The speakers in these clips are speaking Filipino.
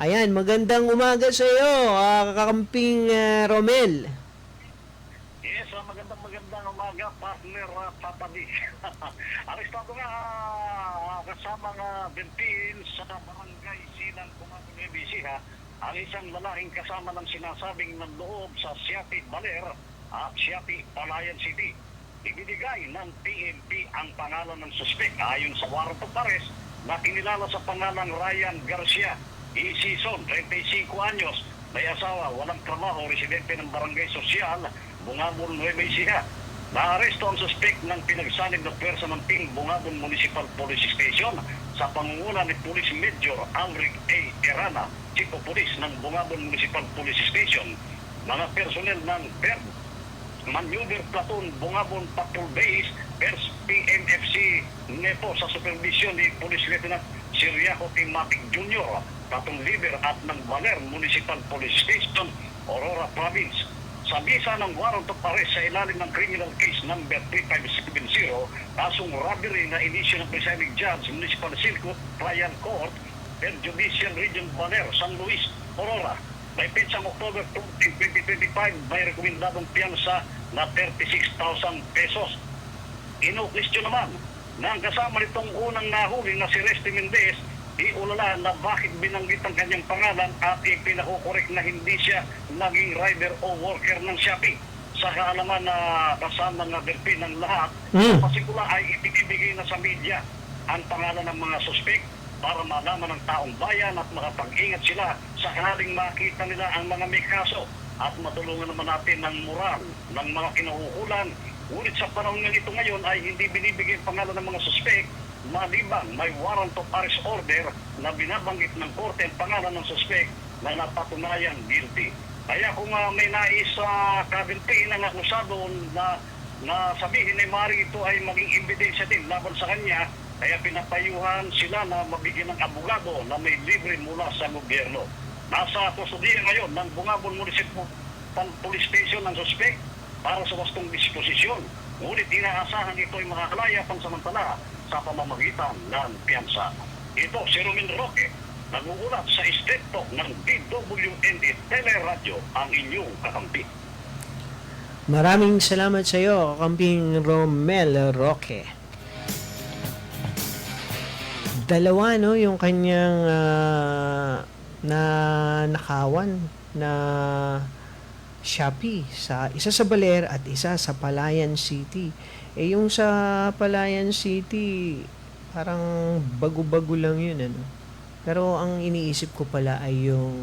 Ayan, magandang umaga sa iyo, ah, kakamping ah, Romel. Yes, ah, magandang magandang umaga, partner uh, Papa D. Ang estado nga ah, kasama nga Bentin sa barangay Silang Kumagon ABC ha, ang isang lalaking kasama ng sinasabing ng loob sa Siati Baler at Siati Palayan City. Ibinigay ng PNP ang pangalan ng suspek ayon sa warrant of na kinilala sa pangalang Ryan Garcia. Isison, 35 anyos, may asawa, walang trabaho, residente ng barangay sosyal, Bungabon, Nueva Ecija. Naaresto ang suspek ng pinagsanib na pwersa ng Team Bungabon Municipal Police Station sa pangunguna ni Police Major Alric A. Erana, Chief of Police ng Bungabon Municipal Police Station. Mga personel ng PERB, Maneuver Platoon Bungabon Patrol Base, PERS PMFC NEPO sa supervision ni Police Lieutenant Siriaco Timatic Jr., Tatong Liber at ng Baler Municipal Police Station, Aurora Province. Sa bisa ng warrant of arrest sa ilalim ng criminal case number 3570, kasong robbery na inisyo ng presiding judge, Municipal Circuit Trial Court, per Judicial Region Baler, San Luis, Aurora. May pitsang October 14, 2025, may rekomendadong piyansa na 36,000 pesos. Ino-question naman na ang kasama nitong unang nahuli na si Resty Mendez di ulala na bakit binanggit ang kanyang pangalan at ipinakukorek na hindi siya naging rider o worker ng Shopee. Sa kaalaman na kasama ng Berpin ng lahat, sa pasikula ay ibinibigay na sa media ang pangalan ng mga suspek para malaman ng taong bayan at makapag-ingat sila sa haling makita nila ang mga may kaso at matulungan naman natin ng moral ng mga kinuhukulan. Ngunit sa panahon nga ngayon ay hindi binibigay ang pangalan ng mga suspek maliban may warrant of arrest order na binabanggit ng korte ang pangalan ng suspek na napatunayan guilty. Kaya kung ah, may nais sa kabinti ng akusado na na sabihin ay mari ito ay maging ebidensya din laban sa kanya, kaya pinapayuhan sila na mabigyan ng abogado na may libre mula sa gobyerno. Nasa kustudiya ngayon ng Bungabon Municipal Police Station ng suspek para sa wastong disposisyon. Ngunit inaasahan ito ay makakalaya pansamantala sa pamamagitan ng piyansa. Ito si Rumin Roque, naguulat sa istrikto ng DWND Teleradyo ang inyong kakampi. Maraming salamat sa iyo, kakamping Romel Roque. Dalawa no yung kanyang ah, na nakawan na Shopee sa isa sa Baler at isa sa Palayan City. Eh yung sa Palayan City parang bago-bago lang yun ano. Pero ang iniisip ko pala ay yung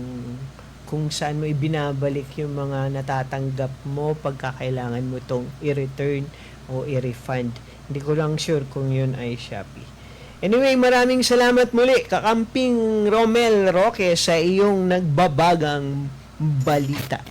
kung saan mo ibinabalik yung mga natatanggap mo pagkakailangan mo tong i-return o i-refund. Hindi ko lang sure kung yun ay Shopee. Anyway, maraming salamat muli, kakamping Romel Roque sa iyong nagbabagang balita.